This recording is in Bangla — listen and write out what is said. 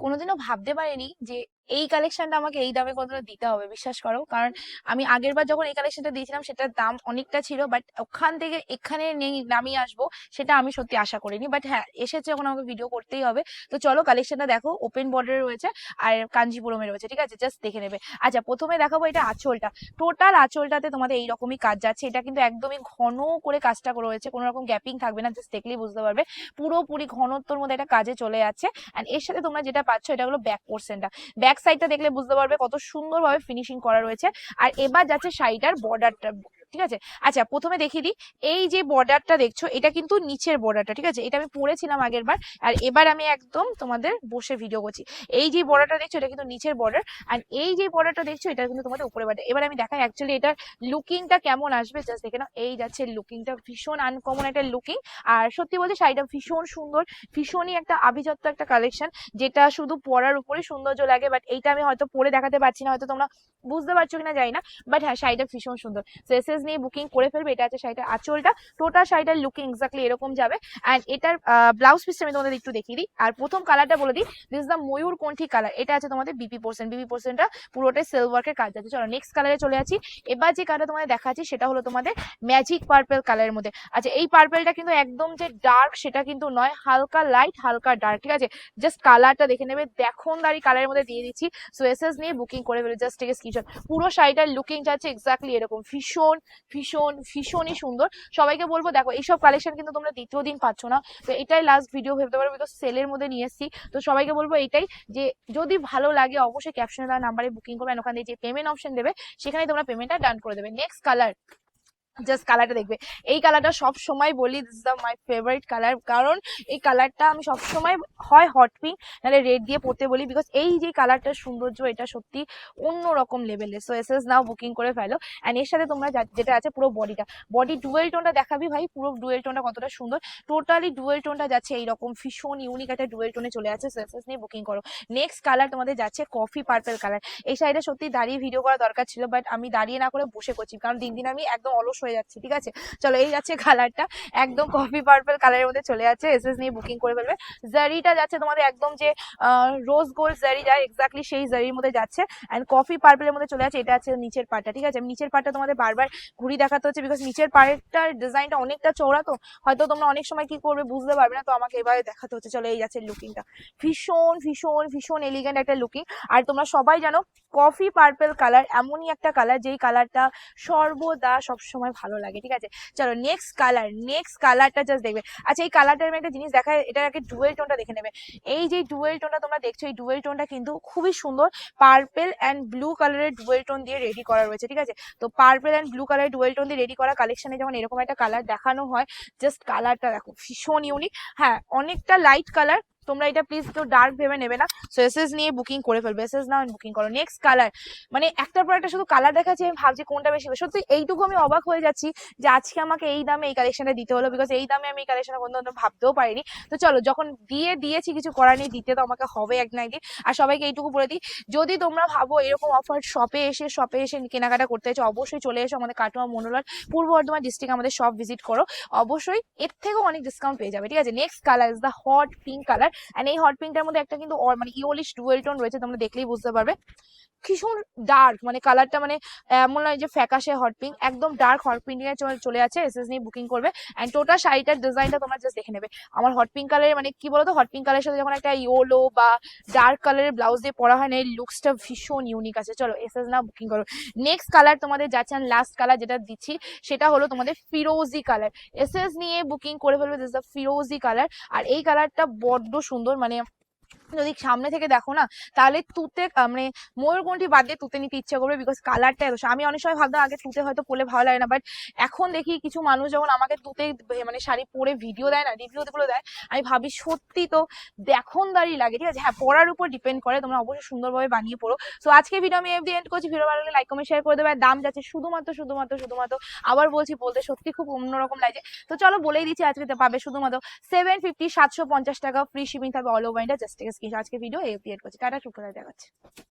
কোনোদিনও ভাবতে পারিনি যে এই কালেকশনটা আমাকে এই দামে কতটা দিতে হবে, বিশ্বাস করো? কারণ আমি আগের বার যখন এই কালেকশনটা দিয়েছিলাম, সেটার দাম অনেকটা ছিল বাট ওখান থেকে এখানে নামিয়ে আসব, সেটা আমি সত্যি আশা করিনি। বাট হ্যাঁ এসেছে এখন আমাকে ভিডিও করতেই হবে। তো চলো কালেকশনটা দেখো ওপেন বর্ডারে রয়েছে আর কাঞ্জিপুরমে রয়েছে, ঠিক আছে? জাস্ট দেখে নেবে। আচ্ছা প্রথমে দেখাবো এটা আঁচলটা। টোটাল আঁচলটাতে তোমাদের এইরকমই কাজ যাচ্ছে। এটা কিন্তু একদমই ঘন করে কাজটা রয়েছে কোনো রকম গ্যাপিং থাকবে না জাস্ট দেখলেই বুঝতে পারবে। পুরোপুরি ঘনত্বর মধ্যে একটা কাজে চলে যাচ্ছে। অ্যান্ড এর সাথে তোমরা যেটা পাচ্ছ, এটা হলো ব্যাক পোর্শনটা ব্যাক সাইডটা দেখলে বুঝতে পারবে কত সুন্দরভাবে ফিনিশিং করা রয়েছে। আর এবার যাচ্ছে শাড়িটার বর্ডারটা ঠিক আছে? আচ্ছা প্রথমে দেখিয়ে দিই। এই যে বর্ডারটা দেখছ, এটা কিন্তু নিচের বর্ডারটা, ঠিক আছে? এটা আমি পরেছিলাম আগের বার আর এবার আমি একদম তোমাদের বসে ভিডিও করছি। এই যে বর্ডারটা দেখছ, এটা কিন্তু নিচের বর্ডার, আর এই যে বর্ডারটা দেখছ, এটা কিন্তু তোমাদের উপরে বর্ডার। এবার আমি দেখাই অ্যাকচুয়ালি এটার লুকিংটা কেমন আসবে জাস্ট দেখে নাও। এই যাচ্ছে লুকিংটা ভীষণ আনকমন একটা লুকিং আর সত্যি বলতে শাড়িটা ভীষণ সুন্দর, ভীষণই একটা আভিজাত্য একটা কালেকশন যেটা শুধু পরার উপরে সৌন্দর্য লাগে বাট এইটা আমি হয়তো পরে দেখাতে পারছি না, হয়তো তোমরা বুঝতে পারছ কিনা জানি না বাট হ্যাঁ শাড়িটা ভীষণ সুন্দর। সো এসএস নিয়ে বুকিং করে ফেলবে, এটা আছে শাড়িটার আঁচলটা টোটাল শাড়িটার লুকিং এক্স্যাক্টলি এরকম যাবে। অ্যান্ড এটার ব্লাউজ পিসটা আমি তোমাদের একটু দেখিয়ে দিই। আর প্রথম কালারটা বলে দিই দিস দ্য ময়ূর কোনঠি কালার এটা আছে তোমাদের বিপি পোর্সেন্ট বিপি পোর্সেন্টটা পুরোটাই সিলভার্কের কাজ আছে চলো নেক্সট কালারে চলে আছি এবার যে কালারটা তোমাদের দেখাচ্ছি, সেটা হলো তোমাদের ম্যাজিক পার্পেল কালারের মধ্যে। আচ্ছা এই পার্পেলটা কিন্তু একদম যে ডার্ক সেটা কিন্তু নয়, হালকা লাইট হালকা ডার্ক ঠিক আছে? জাস্ট কালারটা দেখে নেবে, দেখুন দাঁড়ি কালারের মধ্যে দিয়ে দিচ্ছি। সো এসএস নিয়ে বুকিং করে ফেলে জাস্ট থেকে স্ক্রিনশট পুরো শাড়িটার লুকিং যাচ্ছে এক্স্যাক্টলি এরকম, ভীষণ ভীষণ, ভীষণই সুন্দর। সবাইকে বলব, দেখো, এইসব কালেকশন কিন্তু তোমরা দ্বিতীয় দিন পাচ্ছ না। তো এটাই লাস্ট ভিডিও ভেবতে পারো বিকজ সেলের মধ্যে নিয়ে এসেছি। তো সবাইকে বলব এটাই যে, যদি ভালো লাগে, অবশ্যই ক্যাপশনে দেওয়া নাম্বারে বুকিং করবেন ওখানে যে পেমেন্ট অপশন দেবে সেখানে তোমরা পেমেন্টটা ডান করে দেবে। নেক্সট কালার জাস্ট কালারটা দেখবে। এই কালারটা সব সময় বলি this the my favourite colour কারণ এই কালারটা আমি সব সময় হয় হট পিঙ্ক নাহলে রেড দিয়ে পড়তে বলি বিকজ এই যে কালারটার সৌন্দর্য, এটা সত্যি অন্য রকম লেভেলের so S S now booking করে ফেলো। অ্যান্ড এর সাথে তোমরা যেটা আছে পুরো বডিটা বডি ডুয়েল টোনটা দেখাবি ভাই, পুরো ডুয়েল টোনটা কতটা সুন্দর। টোটালি ডুয়েল টোনটা যাচ্ছে এইরকম, ভীষণ ইউনিক একটা ডুয়েল টোনে চলে আছে সো এস এস নিয়ে বুকিং করো। নেক্সট কালার তোমাদের যাচ্ছে কফি পার্পেল কালার এই শাড়িটা সত্যি দাঁড়িয়ে ভিডিও করা দরকার ছিল বাট আমি দাঁড়িয়ে না করে বসে করছি, কারণ দিন দিন আমি একদম অলস হয়ে যাচ্ছি, ঠিক আছে? চলো, এই যাচ্ছে কালারটা একদম কফি পার্পল কালারের মধ্যে চলে যাচ্ছে এস এস নিয়ে বুকিং করে ফেলবে। জারিটা যাচ্ছে তোমাদের একদম যে রোজ গোল্ড জারি যায় এক্স্যাক্টলি সেই জারির মধ্যে যাচ্ছে। অ্যান্ড কফি পার্পলের মধ্যে চলে যাচ্ছে, এটা আছে নিচের পাটটা ঠিক আছে? নিচের পাটটা তোমাদের বারবার ঘুরি দেখাতে হচ্ছে বিকজ নিচের পাড়েরটার ডিজাইনটা অনেকটা চওড়া তো। হয়তো তোমরা অনেক সময় কি করবে বুঝতে পারবে না, তো আমাকে এবারে দেখাতে হচ্ছে। চলো, এই যাচ্ছে লুকিংটা ভীষণ ভীষণ ভীষণ এলিগেন্ট একটা লুকিং আর তোমরা সবাই জানো কফি পার্পল কালার এমনই একটা কালার যেই কালারটা সর্বদা সবসময় ভালো লাগে, ঠিক আছে? চলো নেক্সট কালার নেক্সট কালারটা জাস্ট দেখবে। আচ্ছা এই কালারটার আমি একটা জিনিস দেখায় এটার আগে ডুয়েল টোনটা দেখে নেবে। এই যে ডুয়েল টোনটা তোমরা দেখছ, এই ডুয়েল টোনটা কিন্তু খুবই সুন্দর পার্পেল অ্যান্ড ব্লু কালারের ডুয়েল টোন দিয়ে রেডি করা রয়েছে, ঠিক আছে? তো পার্পেল অ্যান্ড ব্লু কালারের ডুয়েল টোন দিয়ে রেডি করা কালেকশনে যখন এরকম একটা কালার দেখানো হয় জাস্ট কালারটা দেখো, ভীষণ ইউনিক হ্যাঁ অনেকটা লাইট কালার তোমরা এটা প্লিজ কেউ ডার্ক ভেবে নেবে না। সো এসএস নিয়ে বুকিং করে ফেলবে। এসএস নাও বুকিং করো। নেক্সট কালার মানে একটার পর একটা শুধু কালার দেখাচ্ছি, আমি ভাবছি কোনটা বেশি। সত্যি এইটুকু আমি অবাক হয়ে যাচ্ছি যে আজকে আমাকে এই দামে এই কালেকশনটা দিতে হলো বিকজ এই দামে আমি এই কালেকশনটা কোনো ভাবতেও পারিনি। তো চলো, যখন দিয়ে দিয়েছি, কিছু করার নেই, দিতে তো আমাকে হবে এক না একদিন আর সবাইকে এইটুকু বলে দিই, যদি তোমরা ভাবো এরকম অফার শপে এসে শপে এসে কেনাকাটা করতে চাইছো অবশ্যই চলে এসো আমাদের কাটোয়া মনোলার পূর্ব বর্ধমান ডিস্ট্রিক্ট আমাদের শপ ভিজিট করো। অবশ্যই এর থেকেও অনেক ডিসকাউন্ট পেয়ে যাবে, ঠিক আছে? Next colour is the hot pink colour and এই হট পিঙ্কটার মধ্যে একটা কিন্তু মানে ইওলিশ ডুয়েল টোন রয়েছে, তোমরা দেখলেই বুঝতে পারবে। ভীষণ ডার্ক মানে কালারটা মানে এমন নয় যে ফ্যাকাশে হট পিঙ্ক একদম ডার্ক হট পিঙ্ক চলে আছে এসএস নিয়ে বুকিং করবে। অ্যান্ড টোটাল শাড়িটার ডিজাইনটা তোমরা জাস্ট দেখে নেবে। আমার হট পিঙ্ক কালারের মানে কি বলতো? হট পিঙ্ক কালারের সাথে যখন একটা ইয়েলো বা ডার্ক কালারের ব্লাউজ দিয়ে পরা হয় না এই লুকসটা ভীষণ ইউনিক আছে। চলো এসএস না বুকিং করো। নেক্সট কালার তোমাদের যাচ্ছে লাস্ট কালার যেটা দিচ্ছি, সেটা হলো তোমাদের ফিরোজি কালার এসএস নিয়ে বুকিং করে ফেলবে দিস দ্য ফিরোজি কালার আর এই কালারটা বড্ড সুন্দর মানে যদি সামনে থেকে দেখো না, তাহলে তুতে মানে ময়ূরকণ্ঠী বাদ দিয়ে তুতে নিতে ইচ্ছে করবে বিকজ কালারটা এত। আমি অনেক সময় ভাবতাম আগে তুতে হয়তো পরলে ভালো লাগে না বাট এখন দেখি কিছু মানুষ যখন আমাকে তুতে মানে শাড়ি পরে ভিডিও দেয় না রিভিউ গুলো দেয়, আমি ভাবি সত্যি তো দেখুন দাঁড়িয়ে লাগে, ঠিক আছে? হ্যাঁ পরার উপর ডিপেন্ড করে, তোমরা অবশ্যই সুন্দরভাবে বানিয়ে পড়ো সো আজকে ভিডিও আমি এফডি এন্ড করছি, ভিডিও ভালো লাগলে লাইক কমেন্ট শেয়ার করে দেবে। দাম যাচ্ছে শুধুমাত্র শুধুমাত্র শুধুমাত্র, আবার বলছি বলতে সত্যি খুব অন্যরকম লাগে তো চলো বলেই দিচ্ছি আজকে পাবে শুধুমাত্র সেভেন ফিফটি সাতশো পঞ্চাশ টাকা ফ্রি শিপিং থাকবে all over India just screen আজকে ভিডিও এই ক্রিয়েট করছি। টাটা দেখা দেখাচ্ছে।